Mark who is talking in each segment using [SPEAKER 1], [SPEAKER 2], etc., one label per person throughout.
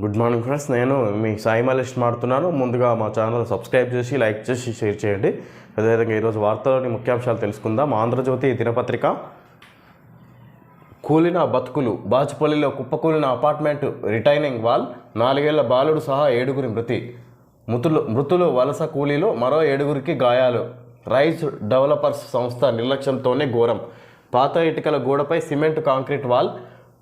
[SPEAKER 1] Good morning friends. నేను మీ సాయి మలేష్ మాడుతున్నాను ముందుగా మా ఛానల్ సబ్స్క్రైబ్ చేసి లైక్ చేసి షేర్ చేయండి. అదేవిధంగా ఈరోజు వార్తలోని ముఖ్యాంశాలు తెలుసుకుందాం. ఆంధ్రజ్యోతి దినపత్రిక. కూలిన బతుకులు బాచుపల్లిలో కుప్పకూలిన అపార్ట్మెంట్ రిటైనింగ్ వాల్ నాలుగేళ్ళ బాలుడు సహా ఏడుగురి మృతి. మృతులు మృతులు వలస కూలీలు మరో ఏడుగురికి గాయాలు. రైజ్ డెవలపర్స్ సంస్థ నిర్లక్ష్యంతోనే ఘోరం. పాత ఇటుకల గోడపై సిమెంట్ కాంక్రీట్ వాల్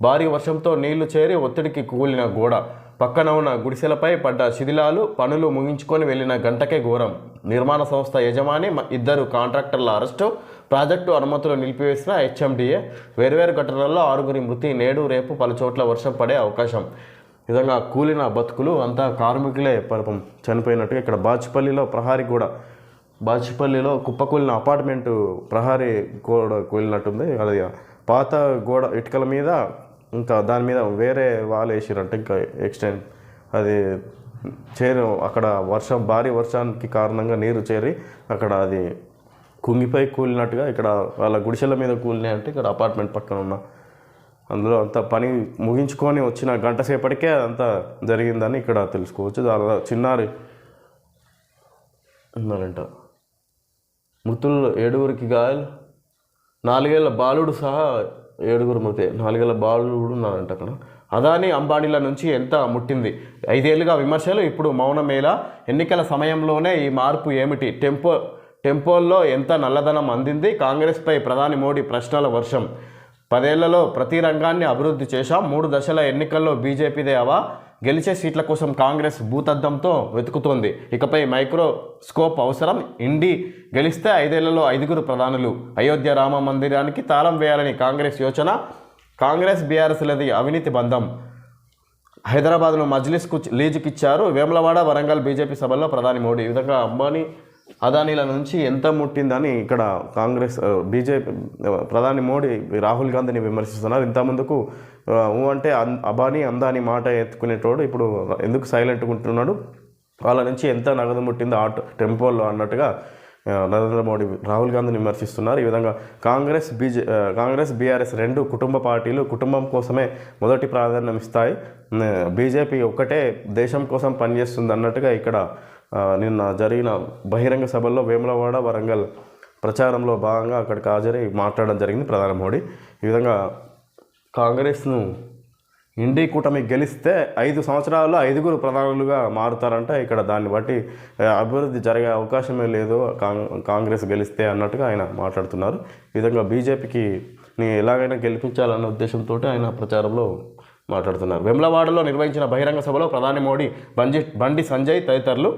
[SPEAKER 1] భారీ వర్షంతో నీళ్ళు చేరి ఒత్తిడికి కూలిన గోడ. పక్కన ఉన్న గుడిసెలపై పడ్డ శిథిలాలు పనులు ముగించుకొని వెళ్ళిన గంటకే ఘోరం. నిర్మాణ సంస్థ యజమాని ఇద్దరు కాంట్రాక్టర్ల అరెస్టు. ప్రాజెక్టు అనుమతులు నిలిపివేసిన హెచ్ఎండిఏ. వేర్వేరు ఘటనల్లో ఆరుగురి మృతి నేడు రేపు పలు చోట్ల వర్షం పడే అవకాశం. విధంగా కూలిన బతుకులు అంతా కార్మికులే పాపం చనిపోయినట్టుగా ఇక్కడ బాచిపల్లిలో ప్రహారీ కూడా బాచిపల్లిలో కుప్పకూలిన అపార్ట్మెంటు ప్రహారీ గోడ కూలినట్టుంది. అది పాత గోడ ఇటుకల మీద ఇంకా దాని మీద వేరే వాళ్ళు వేసిరంటే ఇంకా ఎక్స్టెండ్ అది చేరు అక్కడ వర్షం భారీ వర్షానికి కారణంగా నీరు చేరి అక్కడ అది కుంగిపోయి కూలినట్టుగా ఇక్కడ వాళ్ళ గుడిసెల మీద కూలినాయి అంటే ఇక్కడ అపార్ట్మెంట్ పక్కన ఉన్న. అందులో అంత పని ముగించుకొని వచ్చిన గంట సేపటికే అంతా జరిగిందని ఇక్కడ తెలుసుకోవచ్చు. దాని చిన్నారి ఉన్నారంట. మృతులు ఏడుగురికి గాయాలు నాలుగేళ్ళ బాలుడు సహా ఏడుగురు మృతి నాలుగేళ్ళ బాలుడు కూడా ఉన్నారంట అక్కడ. అదాని అంబానీల నుంచి ఎంత ముట్టింది? ఐదేళ్ళుగా విమర్శలు ఇప్పుడు మౌనమేళ. ఎన్నికల సమయంలోనే ఈ మార్పు ఏమిటి? టెంపో టెంపోల్లో ఎంత నల్లధనం అందింది? కాంగ్రెస్పై ప్రధాని మోడీ ప్రశ్నల వర్షం. పదేళ్ళలో ప్రతి రంగాన్ని అభివృద్ధి చేశాం. మూడు దశల ఎన్నికల్లో బీజేపీదే అవా? గెలిచే సీట్ల కోసం కాంగ్రెస్ భూతద్దంతో వెతుకుతోంది. ఇకపై మైక్రోస్కోప్ అవసరం. ఇండి గెలిస్తే ఐదేళ్ళలో ఐదుగురు ప్రధానులు. అయోధ్య రామ మందిరానికి తాళం వేయాలని కాంగ్రెస్ యోచన. కాంగ్రెస్ బీఆర్ఎస్లది అవినీతి బంధం. హైదరాబాద్ను మజ్లిస్కు లీజుకిచ్చారు. వేములవాడ వరంగల్ బీజేపీ సభల్లో ప్రధాని మోడీ. ఈ విధంగా అంబానీ అదానీల నుంచి ఎంత ముట్టిందని ఇక్కడ కాంగ్రెస్ బీజేపీ ప్రధాని మోడీ రాహుల్ గాంధీని విమర్శిస్తున్నారు. ఇంత ముందుకు అంటే అబాని అబానీ అందాని మాట ఎత్తుకునేటోడు ఇప్పుడు ఎందుకు సైలెంట్ ఉంటున్నాడు? వాళ్ళ నుంచి ఎంత నగదు ముట్టిందో ఆటో టెంపోల్లో అన్నట్టుగా నరేంద్ర మోడీ రాహుల్ గాంధీని విమర్శిస్తున్నారు. ఈ విధంగా కాంగ్రెస్ బీజే కాంగ్రెస్ బీఆర్ఎస్ రెండు కుటుంబ పార్టీలు కుటుంబం కోసమే మొదటి ప్రాధాన్యం ఇస్తాయి. బీజేపీ ఒక్కటే దేశం కోసం పనిచేస్తుంది అన్నట్టుగా ఇక్కడ నిన్న జరిగిన బహిరంగ సభల్లో వేములవాడ వరంగల్ ప్రచారంలో భాగంగా అక్కడికి హాజరై మాట్లాడడం జరిగింది ప్రధాని మోడీ. ఈ విధంగా కాంగ్రెస్ను ఇండి కూటమి గెలిస్తే ఐదు సంవత్సరాల్లో ఐదుగురు ప్రధానులుగా మారుతారంట. ఇక్కడ దాన్ని బట్టి అభివృద్ధి జరిగే అవకాశమే లేదు కాంగ్రెస్ గెలిస్తే అన్నట్టుగా ఆయన మాట్లాడుతున్నారు. ఈ విధంగా బీజేపీకి ని ఎలాగైనా గెలిపించాలన్న ఉద్దేశంతో ఆయన ప్రచారంలో మాట్లాడుతున్నారు. వెమ్లవాడలో నిర్వహించిన బహిరంగ సభలో ప్రధాని మోడీ బంజి బండి సంజయ్ తదితరులు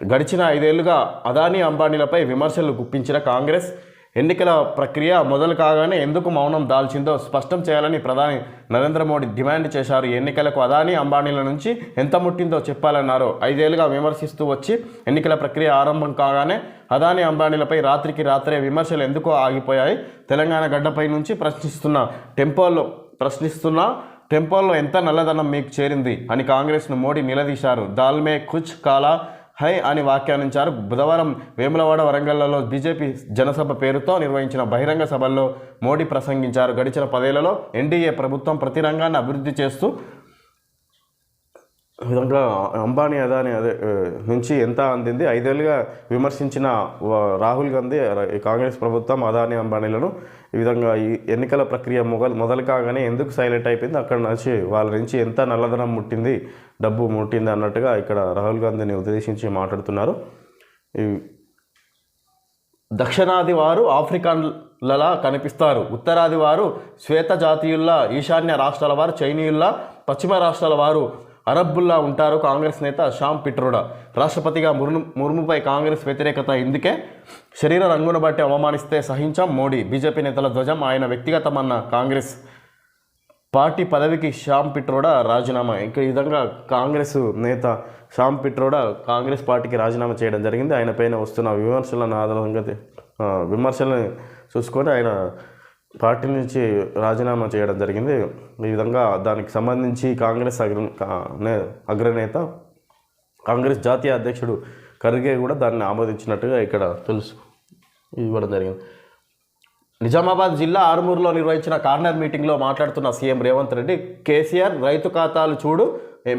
[SPEAKER 1] గడిచిన ఐదేళ్ళుగా అదానీ అంబానీలపై విమర్శలు గుప్పించిన కాంగ్రెస్ ఎన్నికల ప్రక్రియ మొదలు కాగానే ఎందుకు మౌనం దాల్చిందో స్పష్టం చేయాలని ప్రధాని నరేంద్ర మోడీ డిమాండ్ చేశారు. ఎన్నికలకు అదానీ అంబానీల నుంచి ఎంత ముట్టిందో చెప్పాలన్నారు. ఐదేళ్ళుగా విమర్శిస్తూ వచ్చి ఎన్నికల ప్రక్రియ ఆరంభం కాగానే అదానీ అంబానీలపై రాత్రికి రాత్రే విమర్శలు ఎందుకు ఆగిపోయాయి. తెలంగాణ గడ్డపై నుంచి ప్రశ్నిస్తున్న టెంపోల్లో ప్రశ్నిస్తున్న టెంపోల్లో ఎంత నల్లధనం మీకు చేరింది అని కాంగ్రెస్ను మోడీ నిలదీశారు. దాల్మే కుచ్ కాలా హై అని వ్యాఖ్యానించారు బుధవారం వేములవాడ వరంగల్లో బీజేపీ జనసభ పేరుతో నిర్వహించిన బహిరంగ సభల్లో మోడీ ప్రసంగించారు. గడిచిన పదేళ్ళలో ఎన్డీఏ ప్రభుత్వం ప్రతి రంగాన్ని అభివృద్ధి చేస్తూ ఈ విధంగా అంబానీ అదాని అదే నుంచి ఎంత అందింది? ఐదేళ్ళుగా విమర్శించిన రాహుల్ గాంధీ కాంగ్రెస్ ప్రభుత్వం అదాని అంబానీలను ఈ విధంగా ఈ ఎన్నికల ప్రక్రియ మొగల్ మొదలు కాగానే ఎందుకు సైలెంట్ అయిపోయింది? అక్కడ నుంచి వాళ్ళ నుంచి ఎంత నల్లధనం ముట్టింది? డబ్బు ముట్టింది అన్నట్టుగా ఇక్కడ రాహుల్ గాంధీని ఉద్దేశించి మాట్లాడుతున్నారు. ఈ దక్షిణాది వారు ఆఫ్రికన్లలా కనిపిస్తారు. ఉత్తరాది వారు శ్వేత జాతీయుల్లా ఈశాన్య రాష్ట్రాల వారు చైనీయుల్లా పశ్చిమ రాష్ట్రాల వారు అరబ్బుల్లా ఉంటారు కాంగ్రెస్ నేత షామ్ పిట్రోడా. రాష్ట్రపతిగా ముర్ము ముర్ముపై కాంగ్రెస్ వ్యతిరేకత ఇందుకే. శరీర రంగును బట్టి అవమానిస్తే సహించాం మోడీ. బీజేపీ నేతల ధ్వజం ఆయన వ్యక్తిగతమన్న కాంగ్రెస్ పార్టీ పదవికి శ్యామ్ పిట్రోడా రాజీనామా? ఇంకా ఈ విధంగా కాంగ్రెస్ నేత శ్యామ్ పిట్రోడా కాంగ్రెస్ పార్టీకి రాజీనామా చేయడం జరిగింది. ఆయన పైన వస్తున్న విమర్శలను ఆధారంగా విమర్శలను చూసుకొని ఆయన పార్టీ నుంచి రాజీనామా చేయడం జరిగింది. ఈ విధంగా దానికి సంబంధించి కాంగ్రెస్ అగ్ర కా- నే- అగ్రనేత కాంగ్రెస్ జాతీయ అధ్యక్షుడు ఖర్గే కూడా దాన్ని ఆమోదించినట్టుగా ఇక్కడ తెలుసు ఇవ్వడం జరిగింది. నిజామాబాద్ జిల్లా ఆరుమూరులో నిర్వహించిన కార్నర్ మీటింగ్లో మాట్లాడుతున్న సీఎం రేవంత్ రెడ్డి కేసీఆర్ రైతు ఖాతాలు చూడు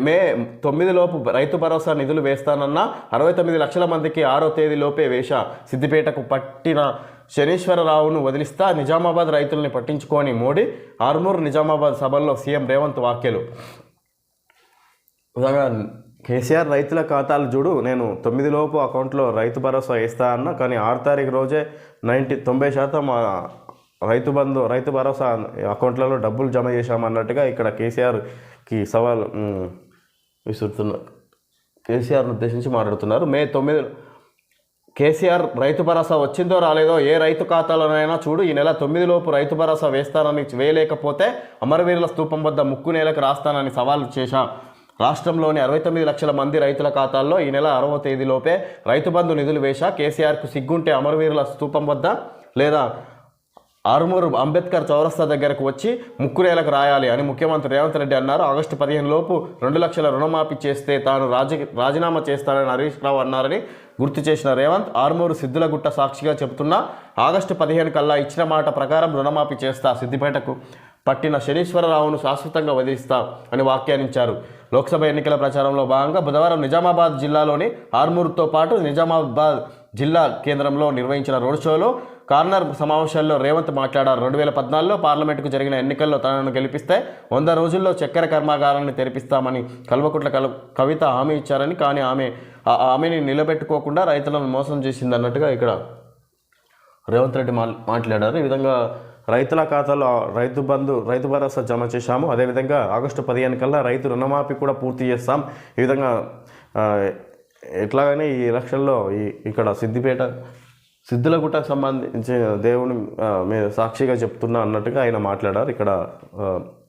[SPEAKER 1] మే తొమ్మిది లోపు రైతు భరోసా నిధులు వేస్తానన్న అరవై తొమ్మిది లక్షల మందికి ఆరో తేదీ లోపే వేష సిద్దిపేటకు పట్టిన శనీశ్వరరావును వదిలిస్తా నిజామాబాద్ రైతుల్ని పట్టించుకోని మోడీ ఆర్మూర్ నిజామాబాద్ సభల్లో సీఎం రేవంత్ వ్యాఖ్యలు. కేసీఆర్ రైతుల ఖాతాలు చూడు నేను తొమ్మిది లోపు అకౌంట్లో రైతు భరోసా ఇస్తా అన్న కానీ ఆరు తారీఖు రోజే నైంటీ తొంభై శాతం రైతు బంధు రైతు భరోసా అకౌంట్లలో డబ్బులు జమ చేశామన్నట్టుగా ఇక్కడ కేసీఆర్కి సవాల్ విసురుతున్నారు కేసీఆర్ను ఉద్దేశించి మాట్లాడుతున్నారు. మే తొమ్మిది కేసీఆర్ రైతు భరోసా వచ్చిందో రాలేదో ఏ రైతు ఖాతాలోనైనా చూడు ఈ నెల తొమ్మిది లోపు రైతు భరోసా వేస్తానని వేయలేకపోతే అమరవీరుల స్తూపం వద్ద ముక్కు నేలకు రాస్తానని సవాల్ చేశాం. రాష్ట్రంలోని అరవై తొమ్మిది లక్షల మంది రైతుల ఖాతాల్లో ఈ నెల అరవై తేదీలోపే రైతు బంధు నిధులు వేశా. కేసీఆర్కు సిగ్గుంటే అమరవీరుల స్తూపం వద్ద లేదా ఆరుమూరు అంబేద్కర్ చౌరస్తా దగ్గరకు వచ్చి ముక్కురేలకు రాయాలి అని ముఖ్యమంత్రి రేవంత్ రెడ్డి అన్నారు. ఆగస్టు పదిహేను లోపు రెండు లక్షల రుణమాఫీ చేస్తే తాను రాజ రాజీనామా చేస్తానని హరీష్ రావు అన్నారని గుర్తు చేసిన రేవంత్ ఆరుమూరు సిద్ధులగుట్ట సాక్షిగా చెబుతున్నా ఆగస్టు పదిహేను కల్లా ఇచ్చిన మాట ప్రకారం రుణమాఫీ చేస్తా సిద్దిపేటకు పట్టిన శనీశ్వరరావును శాశ్వతంగా వదిలిస్తా అని వ్యాఖ్యానించారు. లోక్సభ ఎన్నికల ప్రచారంలో భాగంగా బుధవారం నిజామాబాద్ జిల్లాలోని ఆర్మూర్తో పాటు నిజామాబాద్ జిల్లా కేంద్రంలో నిర్వహించిన రోడ్ షోలో కార్నర్ సమావేశాల్లో రేవంత్ మాట్లాడారు. రెండు వేల పద్నాలుగులో పార్లమెంటుకు జరిగిన ఎన్నికల్లో తనను గెలిపిస్తే వంద రోజుల్లో చక్కెర కర్మాగారాన్ని తెరిపిస్తామని కల్వకుట్ల కల కవిత హామీ ఇచ్చారని కానీ ఆమె ఆ నిలబెట్టుకోకుండా రైతులను మోసం చేసింది అన్నట్టుగా ఇక్కడ రేవంత్ రెడ్డి మాట్లాడారు. ఈ విధంగా రైతుల ఖాతాలో రైతు బంధు రైతు భరోసా జమ చేశాము. అదేవిధంగా ఆగస్టు పదిహేను కల్లా రైతు రుణమాఫీ కూడా పూర్తి చేస్తాం. ఈ విధంగా ఎట్లాగనే ఈ ఎలక్షన్లో ఈ ఇక్కడ సిద్దిపేట సిద్ధులగుట్టకు సంబంధించి దేవుని మేము మీద సాక్షిగా చెప్తున్నా అన్నట్టుగా ఆయన మాట్లాడారు. ఇక్కడ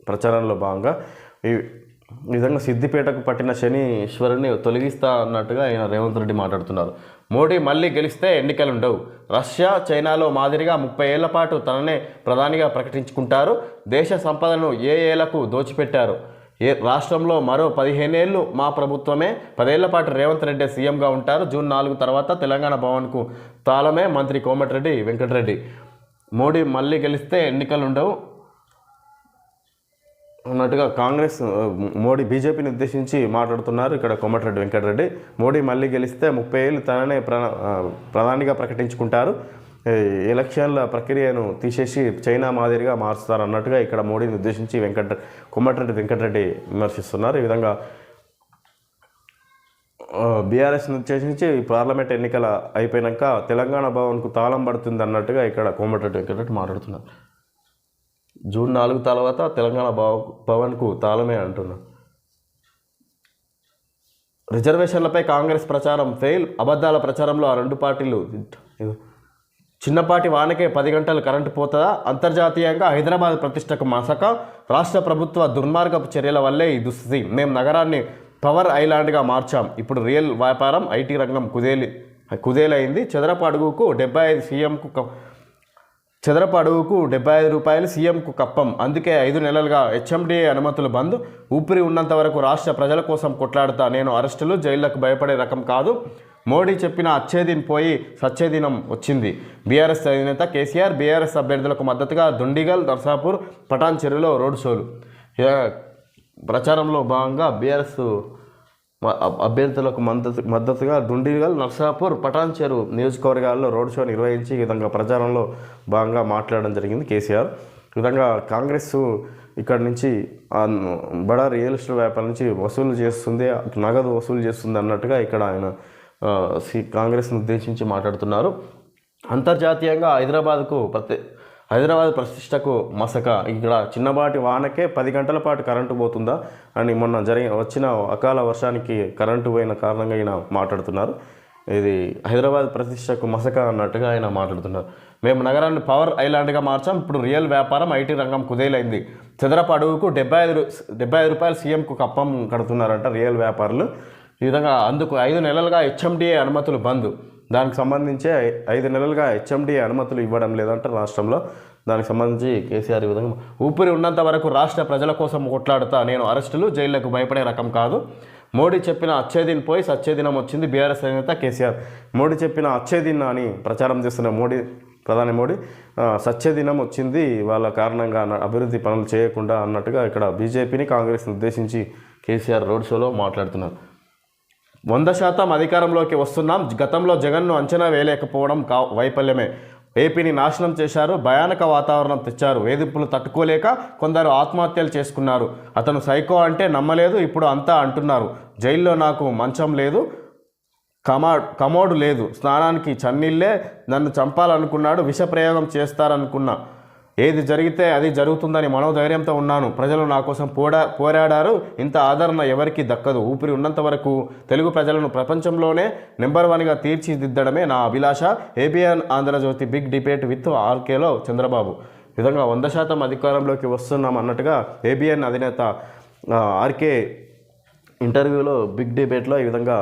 [SPEAKER 1] ప్రచారంలో భాగంగా. ఈ ఈ విధంగా సిద్దిపేటకు పట్టిన శనీశ్వరుని తొలగిస్తా అన్నట్టుగా ఆయన రేవంత్ రెడ్డి మాట్లాడుతున్నారు. మోడీ మళ్ళీ గెలిస్తే ఎన్నికలు ఉండవు రష్యా చైనాలో మాదిరిగా ముప్పై ఏళ్ళ పాటు తననే ప్రధానిగా ప్రకటించుకుంటారు. దేశ సంపదను ఏ ఏళ్ళకు దోచిపెట్టారు? ఏ రాష్ట్రంలో మరో పదిహేనేళ్ళు మా ప్రభుత్వమే? పదేళ్ళ పాటు రేవంత్ రెడ్డి సీఎంగా ఉంటారు. జూన్ నాలుగు తర్వాత తెలంగాణ భవన్కు తాళమే మంత్రి కోమటిరెడ్డి వెంకటరెడ్డి. మోడీ మళ్ళీ గెలిస్తే ఎన్నికలు ఉండవు అన్నట్టుగా కాంగ్రెస్ మోడీ బీజేపీని ఉద్దేశించి మాట్లాడుతున్నారు ఇక్కడ కోమటిరెడ్డి వెంకటరెడ్డి. మోడీ మళ్ళీ గెలిస్తే ముప్పై ఏళ్ళు తననే ప్రధానిగా ప్రకటించుకుంటారు. ఎలక్షన్ల ప్రక్రియను తీసేసి చైనా మాదిరిగా మారుస్తారు అన్నట్టుగా ఇక్కడ మోడీని ఉద్దేశించి వెంకట కోమటిరెడ్డి వెంకటరెడ్డి విమర్శిస్తున్నారు. ఈ విధంగా బీఆర్ఎస్ని ఉద్దేశించి పార్లమెంట్ ఎన్నికల అయిపోయాక తెలంగాణ భవన్కు తాళం పడుతుంది అన్నట్టుగా ఇక్కడ కోమటిరెడ్డి వెంకటరెడ్డి మాట్లాడుతున్నారు. జూన్ నాలుగు తర్వాత తెలంగాణ భవ భవన్కు తాళమే అంటున్నారు రిజర్వేషన్లపై కాంగ్రెస్ ప్రచారం ఫెయిల్ అబద్ధాల ప్రచారంలో ఆ రెండు పార్టీలు చిన్నపాటి వానకే పది గంటలు కరెంటు పోతుందా? అంతర్జాతీయంగా హైదరాబాద్ ప్రతిష్టకు మసక రాష్ట్ర ప్రభుత్వ దుర్మార్గపు చర్యల వల్లే ఈ దుస్థితి. మేము నగరాన్ని పవర్ ఐలాండ్గా మార్చాం. ఇప్పుడు రియల్ వ్యాపారం ఐటీ రంగం కుదేలి కుదేలైంది. చదరపు అడుగుకు డెబ్బై ఐదు సీఎంకు చదరపు అడుగుకు డెబ్బై ఐదు రూపాయలు సీఎంకు కప్పం. అందుకే ఐదు నెలలుగా హెచ్ఎండిఏ అనుమతులు బంద్. ఊపిరి ఉన్నంత వరకు రాష్ట్ర ప్రజల కోసం కొట్లాడుతా. నేను అరెస్టులు జైళ్ళకు భయపడే రకం కాదు. మోడీ చెప్పిన అచ్చేదిన్ పోయి సచ్చేదినం వచ్చింది. బీఆర్ఎస్ అధినేత కేసీఆర్ బీఆర్ఎస్ అభ్యర్థులకు మద్దతుగా దుండిగల్ దర్సాపూర్ పటాన్ చెరువులో రోడ్ షోలు ప్రచారంలో భాగంగా బీఆర్ఎస్ అభ్యర్థులకు మద్దతు మద్దతుగా డుండిగల్ నర్సాపూర్ పటాన్చేరు నియోజకవర్గాల్లో రోడ్ షో నిర్వహించి ఈ విధంగా ప్రచారంలో భాగంగా మాట్లాడడం జరిగింది కేసీఆర్. ఈ విధంగా కాంగ్రెస్ ఇక్కడ నుంచి బడా రియల్ ఎస్టేట్ వ్యాపారం నుంచి వసూలు చేస్తుంది నగదు వసూలు చేస్తుంది అన్నట్టుగా ఇక్కడ ఆయన సి- కాంగ్రెస్ను ఉద్దేశించి మాట్లాడుతున్నారు. అంతర్జాతీయంగా హైదరాబాద్కు ప్రతి హైదరాబాద్ ప్రతిష్టకు మసక. ఇక్కడ చిన్నపాటి వానకే పది గంటల పాటు కరెంటు పోతుందా అని మొన్న జరిగి వచ్చిన అకాల వర్షానికి కరెంటు పోయిన కారణంగా ఆయన మాట్లాడుతున్నారు. ఇది హైదరాబాద్ ప్రతిష్టకు మసక అన్నట్టుగా ఆయన మాట్లాడుతున్నారు. మేము నగరాన్ని పవర్ ఐలాండ్గా మార్చాం. ఇప్పుడు రియల్ వ్యాపారం ఐటీ రంగం కుదేలైంది. చదరపు అడుగుకు డెబ్బై ఐదు డెబ్బై ఐదు రూపాయలు సీఎంకు కప్పం కడుతున్నారంట రియల్ వ్యాపారులు. ఈ విధంగా అందుకు ఐదు నెలలుగా హెచ్ఎండిఏ అనుమతులు బంద్. దానికి సంబంధించి ఐదు నెలలుగా హెచ్ఎండి అనుమతులు ఇవ్వడం లేదంట రాష్ట్రంలో. దానికి సంబంధించి కేసీఆర్ ఈ విధంగా ఊపిరి ఉన్నంత వరకు రాష్ట్ర ప్రజల కోసం కొట్లాడుతా నేను అరెస్టులు జైళ్ళకు భయపడే రకం కాదు. మోడీ చెప్పిన అచ్చేదిన్ పోయి సచ్చేదినం వచ్చింది బీఆర్ఎస్ అధినేత కేసీఆర్. మోడీ చెప్పిన అచ్చేదిన్ అని ప్రచారం చేస్తున్న మోడీ ప్రధాని మోడీ సత్యదినం వచ్చింది వాళ్ళ కారణంగా అభివృద్ధి పనులు చేయకుండా అన్నట్టుగా ఇక్కడ బీజేపీని కాంగ్రెస్ని ఉద్దేశించి కేసీఆర్ రోడ్ షోలో మాట్లాడుతున్నారు. వంద శాతం అధికారంలోకి వస్తున్నాం. గతంలో జగన్ను అంచనా వేయలేకపోవడం కా వైఫల్యమే. ఏపీని నాశనం చేశారు భయానక వాతావరణం తెచ్చారు. వేధింపులు తట్టుకోలేక కొందరు ఆత్మహత్యలు చేసుకున్నారు. అతను సైకో అంటే నమ్మలేదు ఇప్పుడు అంతా అంటున్నారు. జైల్లో నాకు మంచం లేదు కమా కమోడు లేదు. స్నానానికి చన్నీళ్ళే నన్ను చంపాలనుకున్నాడు విషప్రయోగం చేస్తారనుకున్నా. ఏది జరిగితే అది జరుగుతుందని మనోధైర్యంతో ఉన్నాను. ప్రజలు నా కోసం పోడా పోరాడారు. ఇంత ఆదరణ ఎవరికీ దక్కదు. ఊపిరి ఉన్నంత వరకు తెలుగు ప్రజలను ప్రపంచంలోనే నెంబర్ వన్గా తీర్చిదిద్దడమే నా అభిలాష. ABN Andhra Jyothy big debate with ఆర్కేలో Chandrababu. విధంగా వంద శాతం అధికారంలోకి వస్తున్నాం అన్నట్టుగా ఏబిఎన్ అధినేత ఆర్కే ఇంటర్వ్యూలో బిగ్ డిబేట్లో ఈ విధంగా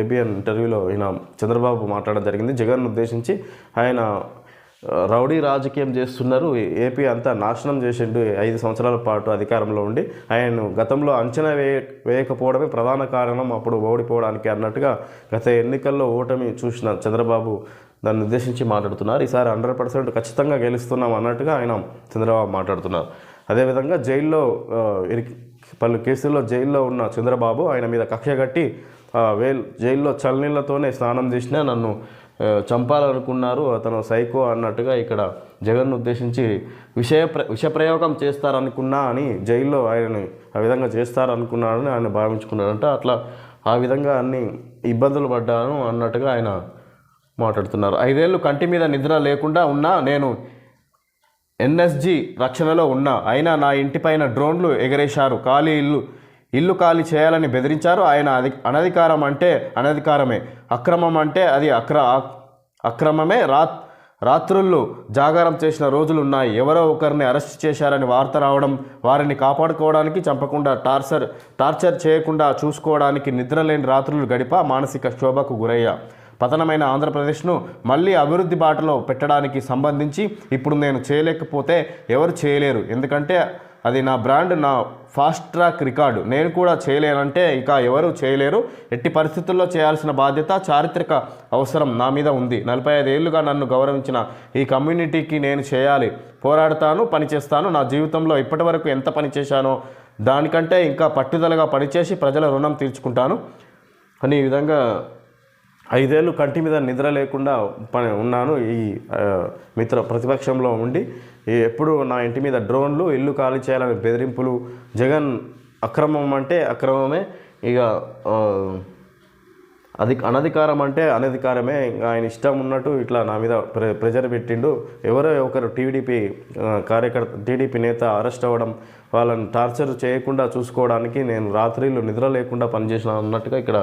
[SPEAKER 1] ఏబిఎన్ ఇంటర్వ్యూలో ఈయన చంద్రబాబు మాట్లాడడం జరిగింది. జగన్ ఉద్దేశించి ఆయన రౌడీ రాజకీయం చేస్తున్నారు. ఏపీ అంతా నాశనం చేసిండు. ఐదు సంవత్సరాల పాటు అధికారంలో ఉండి ఆయన గతంలో అంచనా వేయ వేయకపోవడమే ప్రధాన కారణం. అప్పుడు ఓడిపోవడానికి అన్నట్టుగా గత ఎన్నికల్లో ఓటమి చూసిన చంద్రబాబు దాన్ని ఉద్దేశించి మాట్లాడుతున్నారు. ఈసారి హండ్రెడ్ పర్సెంట్ ఖచ్చితంగా గెలుస్తున్నాం అన్నట్టుగా ఆయన చంద్రబాబు మాట్లాడుతున్నారు. అదేవిధంగా జైల్లో పలు కేసుల్లో జైల్లో ఉన్న చంద్రబాబు ఆయన మీద కక్ష కట్టి ఆ, వేల్ జైల్లో చల్లనీళ్ళతోనే స్నానం చేసినా నన్ను చంపాలనుకున్నారు. అతను సైకో అన్నట్టుగా ఇక్కడ జగన్ను ఉద్దేశించి విషయ విషప్రయోగం చేస్తారనుకున్నా అని జైల్లో ఆయనని ఆ విధంగా చేస్తారనుకున్నాడని ఆయన భావించుకున్నారంట. అట్లా ఆ విధంగా అన్ని ఇబ్బందులు పడ్డాను అన్నట్టుగా ఆయన మాట్లాడుతున్నారు. ఐదేళ్ళు కంటి మీద నిద్ర లేకుండా ఉన్నా నేను ఎన్ఎస్జి రక్షణలో ఉన్నా అయినా నా ఇంటిపైన డ్రోన్లు ఎగరేశారు. ఖాళీ ఇల్లు ఇల్లు ఖాళీ చేయాలని బెదిరించారు. ఆయన అది అనధికారం అంటే అనధికారమే. అక్రమం అంటే అది అక్ర అక్రమమే. రాత్ రాత్రుళ్ళు జాగారం చేసిన రోజులు ఉన్నాయి ఎవరో ఒకరిని అరెస్ట్ చేశారని వార్త రావడం వారిని కాపాడుకోవడానికి చంపకుండా టార్చర్ టార్చర్ చేయకుండా చూసుకోవడానికి నిద్రలేని రాత్రులు గడిప మానసిక క్షోభకు గురయ్యా. పతనమైన ఆంధ్రప్రదేశ్ను మళ్ళీ అభివృద్ధి బాటలో పెట్టడానికి సంబంధించి ఇప్పుడు నేను చేయలేకపోతే ఎవరు చేయలేరు. ఎందుకంటే అది నా బ్రాండ్ నా ఫాస్ట్ ట్రాక్ రికార్డు. నేను కూడా చేయలేనంటే ఇంకా ఎవరు చేయలేరు. ఎట్టి పరిస్థితుల్లో చేయాల్సిన బాధ్యత చారిత్రక అవసరం నా మీద ఉంది. నలభై ఐదేళ్ళుగా నన్ను గౌరవించిన ఈ కమ్యూనిటీకి నేను చేయాలి. పోరాడతాను పనిచేస్తాను నా జీవితంలో ఇప్పటివరకు ఎంత పని చేశానో దానికంటే ఇంకా పట్టుదలగా పనిచేసి ప్రజల రుణం తీర్చుకుంటాను. అని ఈ విధంగా ఐదేళ్ళు కంటి మీద నిద్ర లేకుండా పని ఉన్నాను. ఈ మిత్ర ప్రతిపక్షంలో ఉండి ఎప్పుడు నా ఇంటి మీద డ్రోన్లు ఇల్లు ఖాళీ చేయాలని బెదిరింపులు జగన్ అక్రమం అంటే అక్రమమే. ఇక అది అనధికారం అంటే అనధికారమే. ఇంకా ఆయన ఇష్టం ఉన్నట్టు ఇట్లా నా మీద ప్రె ప్రెజర్ పెట్టిండు. ఎవరో ఒకరు టీడీపీ కార్యకర్త టీడీపీ నేత అరెస్ట్ అవ్వడం వాళ్ళని టార్చర్ చేయకుండా చూసుకోవడానికి నేను రాత్రిళ్ళు నిద్ర లేకుండా పనిచేసిన అన్నట్టుగా ఇక్కడ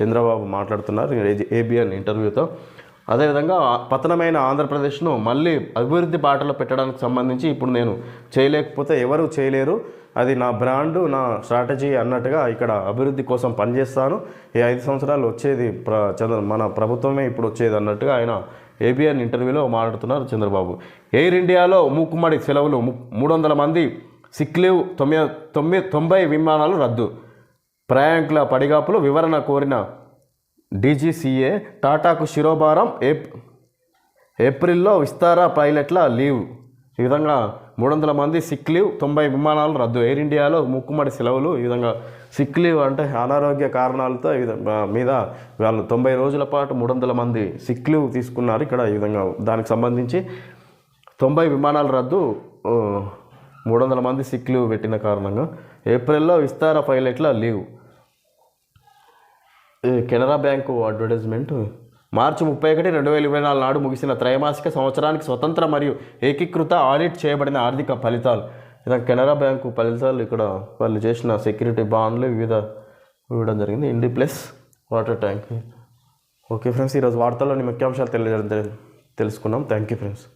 [SPEAKER 1] చంద్రబాబు మాట్లాడుతున్నారు. ఏబిఎన్ ఇంటర్వ్యూతో. అదేవిధంగా పతనమైన ఆంధ్రప్రదేశ్ను మళ్ళీ అభివృద్ధి బాటలో పెట్టడానికి సంబంధించి ఇప్పుడు నేను చేయలేకపోతే ఎవరు చేయలేరు. అది నా బ్రాండు నా స్ట్రాటజీ అన్నట్టుగా ఇక్కడ అభివృద్ధి కోసం పనిచేస్తాను. ఈ ఐదు సంవత్సరాలు వచ్చేది ప్ర చంద్ర మన ప్రభుత్వమే ఇప్పుడు వచ్చేది అన్నట్టుగా ఆయన ఏబిఎన్ ఇంటర్వ్యూలో మాట్లాడుతున్నారు చంద్రబాబు. ఎయిర్ ఇండియాలో మూకుమ్మడి సెలవులు మూడు వందల మంది సిక్ లీవ్ తొమ్మిది తొమ్మిది తొంభై విమానాలు రద్దు. ప్రయాణికుల పడిగాపులు వివరణ కోరిన డీజీసీఏ టాటాకు శిరోభారం ఏప్ ఏప్రిల్లో విస్తార పైలట్ల లీవ్. ఈ విధంగా మూడు వందల మంది సిక్ లీవ్ తొంభై విమానాలు రద్దు. ఎయిర్ ఇండియాలో ముక్కుమడి సెలవులు. ఈ విధంగా సిక్ లీవ్ అంటే అనారోగ్య కారణాలతో ఈ విధంగా మీద వాళ్ళు తొంభై రోజుల పాటు మూడు వందల మంది సిక్ లీవ్ తీసుకున్నారు. ఇక్కడ ఈ విధంగా దానికి సంబంధించి తొంభై విమానాలు రద్దు మూడు వందల మంది సిక్ లీవ్ పెట్టిన కారణంగా ఏప్రిల్లో విస్తార పైలట్ల లీవ్. Canara bank advertisement. మార్చి ముప్పై ఒకటి రెండు వేల ఇరవై నాలుగు నాడు ముగిసిన త్రైమాసిక సంవత్సరానికి స్వతంత్ర మరియు ఏకీకృత ఆడిట్ చేయబడిన ఆర్థిక ఫలితాలు. ఇలా కెనరా బ్యాంకు ఫలితాలు ఇక్కడ వాళ్ళు చేసిన సెక్యూరిటీ బాండ్లు వివిధ ఇవ్వడం జరిగింది. ఇండి plus water tank. Okay friends ఈరోజు వార్తల్లోని ముఖ్యాంశాలు తెలియజేయడం తెలుసుకున్నాం. Thank you friends.